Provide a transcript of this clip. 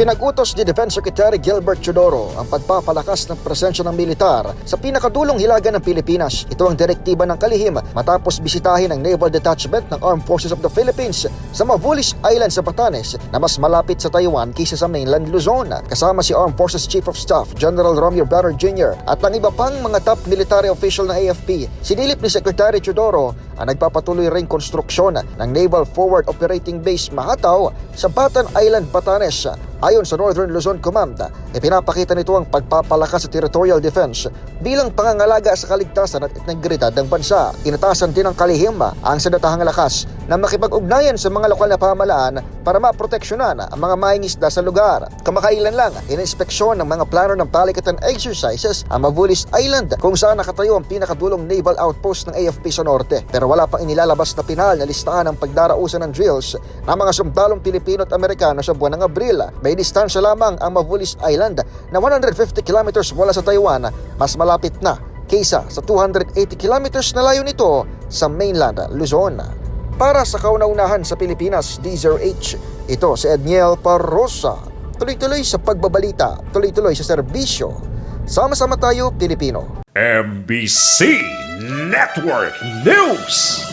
Ipinag-utos ni Defense Secretary Gilbert Chodoro ang pagpapalakas ng presensya ng militar sa pinakadulong hilaga ng Pilipinas. Ito ang direktiba ng kalihim matapos bisitahin ang Naval Detachment ng Armed Forces of the Philippines sa Mavulis Island sa Batanes na mas malapit sa Taiwan kaysa sa mainland Luzon. Kasama si Armed Forces Chief of Staff General Romeo Barrer Jr. at ang iba pang mga top military official ng AFP. Sinilip ni Secretary Chodoro ang nagpapatuloy ring konstruksyon ng Naval Forward Operating Base Mahataw sa Batan Island, Batanes. Ayon sa Northern Luzon Command, ipinapakita nito ang pagpapalakas sa territorial defense bilang pangangalaga sa kaligtasan at integridad ng bansa. Inatasan din ng kalihim ang sadatahang lakas na makipag-ugnayan sa mga lokal na pamahalaan para maproteksyonan ang mga mangingisda sa lugar. Kamakailan lang, ininspeksyon ng mga plano ng palikatan exercises ang Mavulis Island kung saan nakatayo ang pinakadulong naval outpost ng AFP sa norte. Pero wala pang inilalabas na pinal na listahan ng pagdarausan ng drills ng mga sundalong Pilipino at Amerikano sa buwan ng Abril. May distansya lamang ang Mavulis Island na 150 kilometers mula sa Taiwan, mas malapit na kaysa sa 280 kilometers na layo nito sa mainland Luzon. Para sa kauna-unahan sa Pilipinas, DZRH, ito si Edniel Parrosa. Tuloy-tuloy sa pagbabalita, tuloy-tuloy sa serbisyo. Sama-sama tayo, Pilipino. MBC Network News.